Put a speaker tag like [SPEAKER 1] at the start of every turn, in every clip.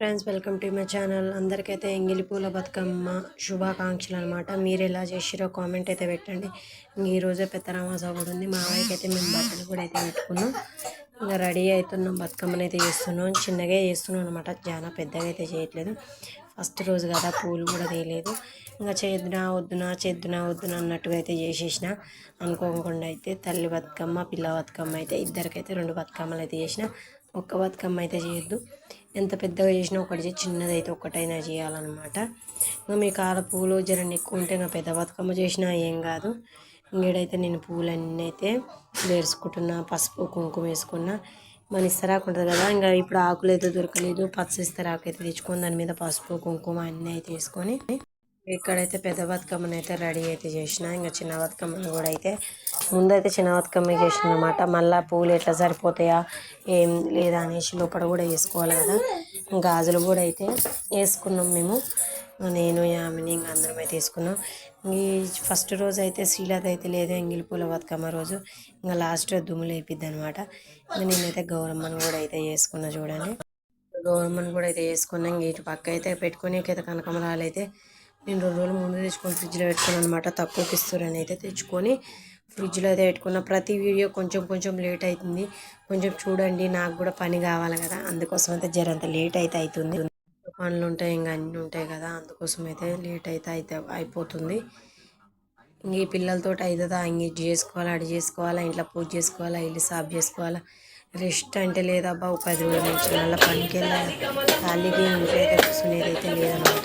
[SPEAKER 1] Friends welcome to my channel. అందరికైతే Engili పూల బతుకమ్మ శుభాకాంక్షలు అనమాట మీరు ఎలా చేసిరో కామెంట్ అయితే పెట్టండి. ఇంక ఈరోజే పెద్దరామాస కూడా ఉంది. మా అయితే మేము బట్టలు కూడా అయితే పెట్టుకున్నాం. ఇంకా రెడీ అవుతున్నాం. బతుకమ్మని అయితే చేస్తున్నాం. చిన్నగా చేస్తున్నాం అనమాట చాలా పెద్దగా అయితే చేయట్లేదు. ఫస్ట్ రోజు కదా పూలు కూడా తీయలేదు. ఇంకా చేద్దునా వద్దునా చేద్దునా వద్దునా అన్నట్టుగా అయితే చేసేసిన. అనుకోకుండా అయితే తల్లి బతుకమ్మ పిల్ల బతుకమ్మ అయితే ఇద్దరికైతే రెండు బతుకమ్మలు అయితే చేసిన. ఒక్క బతుకమ్మ అయితే చేయొద్దు. ఎంత పెద్దగా చేసినా ఒకటి చేసి ఒకటైనా చేయాలన్నమాట. ఇంకా మీ కాల పూలు జరం ఎక్కువ ఉంటే ఇంకా పెద్ద బతుకమ్మ చేసినా ఏం కాదు. ఇంకేడైతే నేను పూలన్నీ అయితే వేసుకుంటున్నా పసుపు కుంకుమ వేసుకున్నా. మన ఇస్తరాకు ఉంటుంది కదా ఇంకా ఇప్పుడు ఆకులు అయితే దొరకలేదు. పచ్చ ఇస్తరాకు అయితే తెచ్చుకొని దాని మీద పసుపు కుంకుమ అన్నీ అయితే వేసుకొని ఇక్కడైతే పెద్ద బతుకమ్మని అయితే రెడీ అయితే చేసిన. ఇంకా చిన్న బతుకమ్మను కూడా అయితే ముందైతే చిన్న బతుకమ్మ చేసిన అనమాట మళ్ళీ పూలు ఎట్లా సరిపోతాయా ఏం లేదా అనేసి లోపల కూడా వేసుకోవాలి కదా. గాజులు కూడా అయితే వేసుకున్నాం మేము. నేను యామిని ఇంకా అందరం అయితే వేసుకున్నాం. ఈ ఫస్ట్ రోజు అయితే శ్రీలత అయితే లేదు ఎంగిలి పూల బతుకమ్మ రోజు. ఇంకా లాస్ట్ దుమ్ములు అయిపోద్ది అనమాట ఇంకా నేనైతే గౌరమ్మని కూడా అయితే వేసుకున్నా చూడండి. గౌరమ్మని కూడా అయితే వేసుకున్నాం. ఇటు పక్క అయితే పెట్టుకునే అయితే కనకమరాలు అయితే నేను రెండు రోజులు ముందు తెచ్చుకొని ఫ్రిడ్జ్లో పెట్టుకున్నాను అనమాట తక్కువకి ఇస్తారని అయితే తెచ్చుకొని ఫ్రిడ్జ్లో అయితే పెట్టుకున్న. ప్రతి వీడియో కొంచెం కొంచెం లేట్ అవుతుంది కొంచెం చూడండి నాకు కూడా పని కావాలి కదా. అందుకోసం అయితే జరంత లేట్ అయితే అవుతుంది పనులు ఉంటాయి ఇంకా అన్నీ ఉంటాయి కదా. అందుకోసం అయితే లేట్ అయితే అయితే అయిపోతుంది. ఇంక ఈ పిల్లలతో అవుతుందా ఇంక ఇది చేసుకోవాలా అడి చేసుకోవాలా? ఇంట్లో పూజ చేసుకోవాలా? ఇల్లు సాఫ్ చేసుకోవాలా? రెస్ట్ అంటే లేదబ్బా. ఒక పది రోజుల నుంచి మళ్ళీ పనికి వెళ్ళాలి. ఖాళీగా ఇంట్లో అయితే కూర్చునేది అయితే లేదనమాట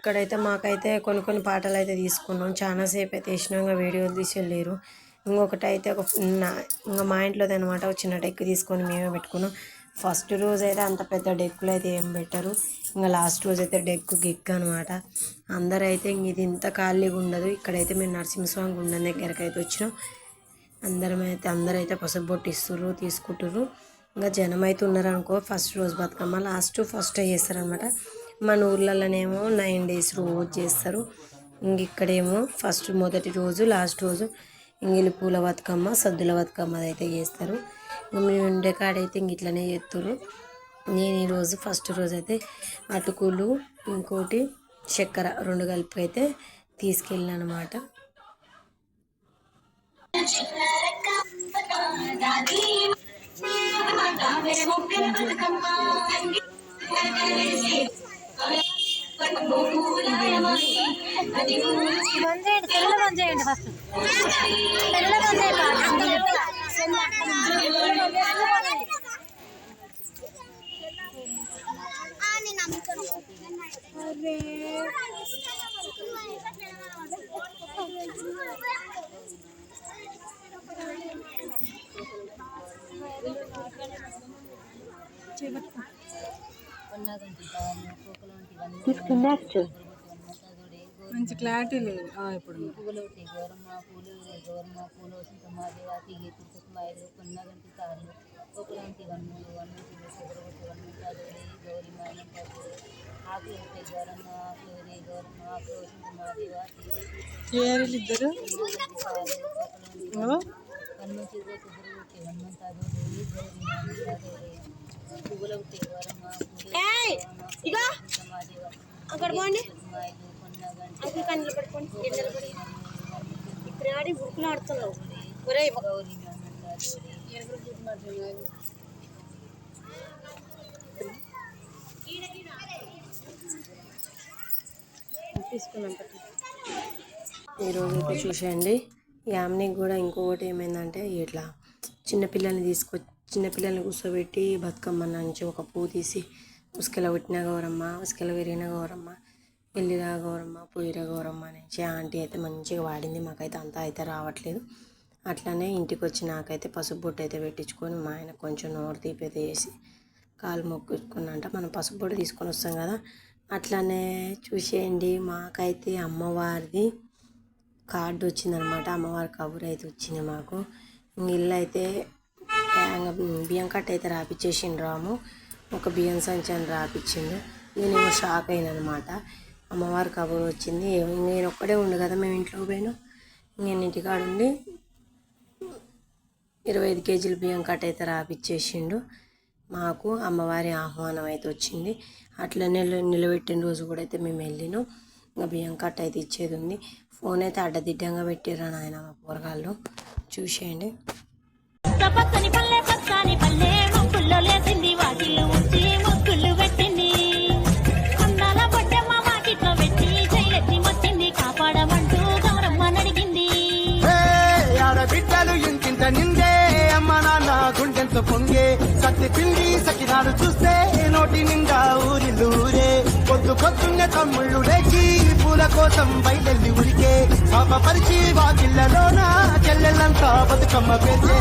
[SPEAKER 1] ఇక్కడైతే మాకైతే కొన్ని కొన్ని పాటలు అయితే తీసుకున్నాం చాలాసేపు అయితే ఇష్టంగా వీడియోలు తీసి వెళ్ళారు ఇంకొకటి అయితే ఒక ఇంకా మా ఇంట్లోది అనమాట చిన్న డెక్ తీసుకొని మేమే పెట్టుకున్నాం. ఫస్ట్ రోజు అయితే అంత పెద్ద డెక్కులు అయితే ఏం పెట్టరు. ఇంకా లాస్ట్ రోజు అయితే డెక్ గిక్ అనమాట అందరూ అయితే ఇంక ఇది ఇంత ఖాళీగా ఉండదు. ఇక్కడైతే మేము నరసింహస్వామి గుండం దగ్గరికి అయితే వచ్చినాం. అందరం అయితే అందరైతే పసుపు బొట్టు ఇస్తుర్రు తీసుకుంటుర్రు. ఇంకా జనం అయితే ఉన్నారనుకో ఫస్ట్ రోజు బతుకమ్మ లాస్ట్ ఫస్ట్ చేస్తారనమాట మన ఊర్లలోనేమో నైన్ డేస్ రోజు చేస్తారు. ఇంక ఇక్కడేమో ఫస్ట్ మొదటి రోజు లాస్ట్ రోజు ఇంగిలి పూల బతుకమ్మ సద్దుల బతుకమ్మ అయితే చేస్తారు. మేము ఉండే కాడైతే ఇంక ఇట్లనే చేస్తారు. నేను ఈరోజు ఫస్ట్ రోజు అయితే అటుకులు ఇంకోటి చక్కెర రెండు కలిపి అయితే తీసుకెళ్ళిన అనమాట
[SPEAKER 2] బంద్ చేయండి తెలుగులో బంద్ చేయండి ఫస్ట్ తెలుగులో బంద్ చేయండి
[SPEAKER 3] మంచి క్లారిటీ లేదు. ఆ, ఇప్పుడు
[SPEAKER 4] పువ్వులు ఒకటి గౌరమ్మ పూలు గౌరమ్మ పూలు సింహమాదేవి తిరుపతి మైలు కొన్నగంటి తాళ్ళు ఒకలాంటి వన్నులు ఎదురగొట్టి వన్ను చదువులు ఆకులు ఉంటే గౌరమ్మ ఆకులు గౌరమ్మ ఆకులు వస్తుంది మా దేవా
[SPEAKER 3] ఎవరు ఇద్దరు?
[SPEAKER 4] హనుమంతు కుదురు హనుమంత అదోడు గౌరీ అదోడే పువ్వుల గౌరమ్మ మా
[SPEAKER 1] అక్కడ పోండి.
[SPEAKER 4] మా ఇల్లు కొన్న గంట
[SPEAKER 1] అక్కడ కళ్ళు ఎండలు పడి ఇప్పుడు ఆడి ఉరుకులు ఆడుతున్నావు. ఒరే
[SPEAKER 3] తీసుకున్నాం
[SPEAKER 1] ఈరోజు అయితే చూసేయండి. యామ్నికి కూడా ఇంకొకటి ఏమైందంటే ఇట్లా చిన్నపిల్లల్ని తీసుకొచ్చి చిన్నపిల్లల్ని కూర్చోబెట్టి బతుకమ్మ నుంచి ఒక పువ్వు తీసి ఉసుకెల పుట్టిన గౌరమ్మ ఉసుకెల విరిగిన గౌరమ్మ పెళ్ళిరా గౌరమ్మ? పోయిరా గౌరమ్మ అనేసి ఆంటీ అయితే మంచిగా వాడింది. మాకైతే అంతా అయితే రావట్లేదు. అట్లానే ఇంటికి వచ్చి నాకైతే పసుపు బొట్టు అయితే పెట్టించుకొని మా ఆయన కొంచెం నోరు తీపైతే చేసి కాలు మొక్కుకున్నంట మనం పసుపు బొట్టు తీసుకొని వస్తాం కదా. అట్లానే చూసేయండి మాకైతే అమ్మవారిది కార్డు వచ్చిందనమాట. అమ్మవారి కబురు అయితే వచ్చింది మాకు. ఇల్లు అయితే బియ్యం కట్ట అయితే రాపిచ్చేసిండు రాము. ఒక బియ్యం సంచి అని రాపిచ్చిండు. నేను షాక్ అయినా అనమాట. అమ్మవారి కబురు వచ్చింది. నేను ఒక్కడే ఉండు కదా మేము ఇంట్లో పోయాను. నేను ఇంటికాడు ఉండి ఇరవై ఐదు కేజీల బియ్యం కట్ అయితే రాపిచ్చేసిండు. మాకు అమ్మవారి ఆహ్వానం అయితే వచ్చింది. అట్లా నిల నిలబెట్టిన రోజు కూడా అయితే మేము వెళ్ళినాం. ఇంకా బియ్యం కట్ అయితే ఇచ్చేది ఉంది. ఫోన్ అయితే అడ్డదిడ్డంగా పెట్టిర్రా నాయన మా కూరగాయలు చూసేయండి.
[SPEAKER 5] బిడ్డలు ఇంకింత నిందే. అమ్మ నాన్న గుండెంతో పొంగే. సత్తి పిండి సకినాలు చూస్తే నోటి నిండా ఊరిల్లూరే పొద్దు పొద్దున్న తమ్ముళ్ళు లేచి పూల కోసం బయలుదేరి ఉరికే. పాప పరిచి వాకిళ్ళలోన చెల్లెళ్ళంతా బతుకమ్మ పెంచే